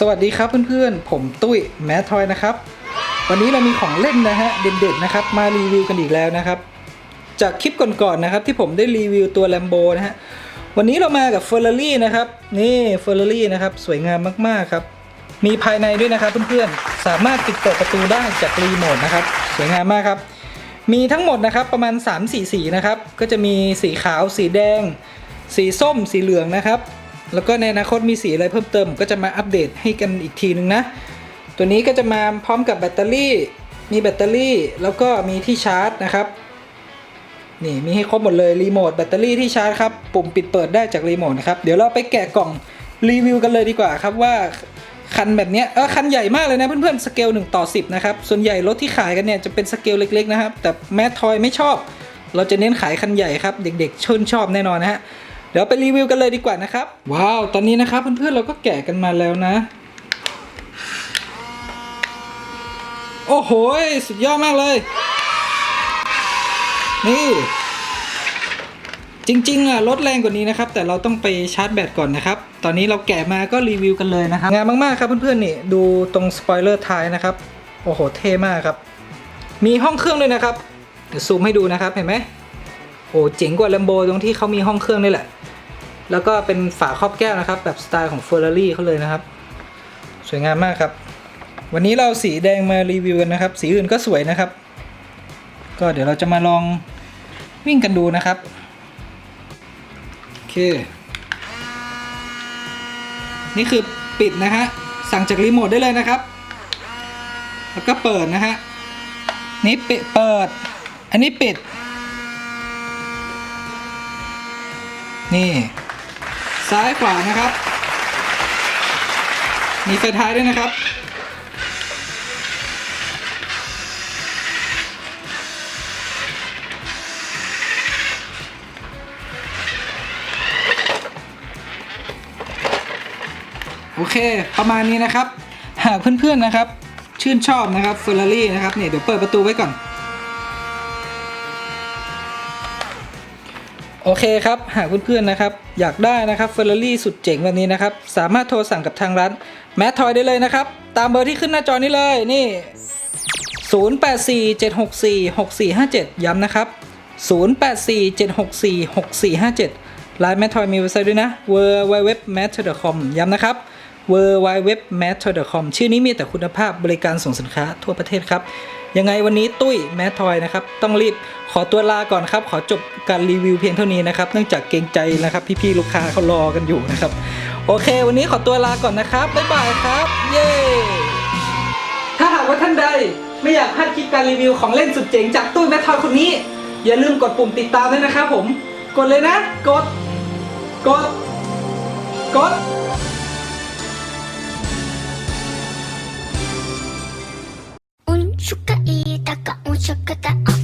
สวัสดีครับเพื่อนๆ ผมตุ้ยแมททอยนะครับ วันนี้เรามีของเล่นนะฮะเด็ดๆนะครับมารีวิวกันอีกแล้วนะครับ จากคลิปก่อนๆนะครับที่ผมได้รีวิวตัว Lambo นะฮะวันนี้เรามากับ Ferrari นะครับนี่ Ferrari นะครับสวยงามมากๆครับ มีภายในด้วยนะครับเพื่อนๆ สามารถปิดเปิดประตูได้จากรีโมทนะครับสวยงามมากครับ มีทั้งหมดนะครับประมาณ3สีสีนะครับก็จะมีสีขาวสีแดง สีส้มสีเหลืองนะครับ แล้วก็ในอนาคตมีสีอะไรเพิ่มเติมก็จะมาอัปเดตให้กันอีกทีนึงนะ ตัวนี้ก็จะมาพร้อมกับแบตเตอรี่ มีแบตเตอรี่แล้วก็มีที่ชาร์จนะครับนี่มีให้ครบหมดเลยรีโมทแบตเตอรี่ที่ชาร์จครับปุ่มปิดเปิดได้จากรีโมทนะครับเดี๋ยวเราไปแกะกล่องรีวิวกันเลยดีกว่าครับว่าคันแบบนี้เออคันใหญ่มากเลยนะเพื่อนๆสเกล1ต่อ10นะครับส่วนใหญ่รถที่ขายกันเนี่ยจะเป็นสเกลเล็กๆนะครับแต่แมททอยไม่ชอบ เราจะเน้นขายคันใหญ่ครับเด็กๆชื่นชอบแน่นอนนะฮะ ดี๋ยวไปรีวิวกันเลยดีกว่านะครับ ว้าว ตอนนี้นะครับเพื่อนๆเราก็แกะกันมาแล้วนะ โอ้โห สุดยอดมากเลย นี่ จริงๆอะรถแรงกว่านี้นะครับ แต่เราต้องไปชาร์จแบตก่อนนะครับ ตอนนี้เราแกะมาก็รีวิวกันเลยนะครับ งานมากๆครับเพื่อนๆนี่ดูตรงสปอยเลอร์ท้ายนะครับ โอ้โห เท่มากครับ มีห้องเครื่องด้วยนะครับ เดี๋ยวซูมให้ดูนะครับ เห็นไหม โอ้เจ๋งกว่า Lambo ตรงที่เขามีห้องเครื่องนี่แหละ แล้วก็เป็นฝาครอบแก้วนะครับ แบบสไตล์ของ Ferrari เขาเลยนะครับ สวยงามมากครับ วันนี้เราสีแดงมารีวิวกันนะครับ สีอื่นก็สวยนะครับ ก็เดี๋ยวเราจะมาลองวิ่งกันดูนะครับโอเค นี่คือปิดนะฮะสั่งจากรีโมทได้เลยนะครับ แล้วก็เปิดนะฮะนี่ปิดเปิด อันนี้ปิด นี่ ซ้ายขวานะครับ มีไฟท้ายด้วยนะครับ โอเค ประมาณนี้นะครับ หากเพื่อนๆนะครับ ชื่นชอบนะครับเฟอร์รารี่นะครับเนี่ยเดี๋ยวเปิดประตูไว้ก่อน โอเคครับ หากเพื่อนๆนะครับ อยากได้นะครับเฟอร์รารี่สุดเจ๋งแบบนี้นะครับ สามารถโทรสั่งกับทางร้านแมททอยได้เลยนะครับ ตามเบอร์ที่ขึ้นหน้าจอนี้เลยนี่ 0847646457 ย้ำนะครับ 0847646457 ร้านแมททอยมีเว็บไซต์ด้วยนะ www.matter.com ย้ำนะครับ www.matter.com ชื่อนี้มีแต่คุณภาพบริการส่งสินค้าทั่วประเทศครับ ยังไงวันนี้ตุ้ยแมททอยนะครับต้องรีบขอตัวลาก่อนครับ ขอจบการรีวิวเพียงเท่านี้นะครับเนื่องจากเกรงใจนะครับ พี่ๆลูกค้าเขารอกันอยู่นะครับ โอเค วันนี้ขอตัวลาก่อนนะครับบ๊ายบายครับ เย้ถ้าหากว่าท่านใดไม่อยากพลาดคลิปการรีวิวของเล่นสุดเจ๋งจากตุ้ยแมททอยคนนี้ อย่าลืมกดปุ่มติดตามด้วยนะครับผมกดเลยนะ กด กด กด운수 ちゃくて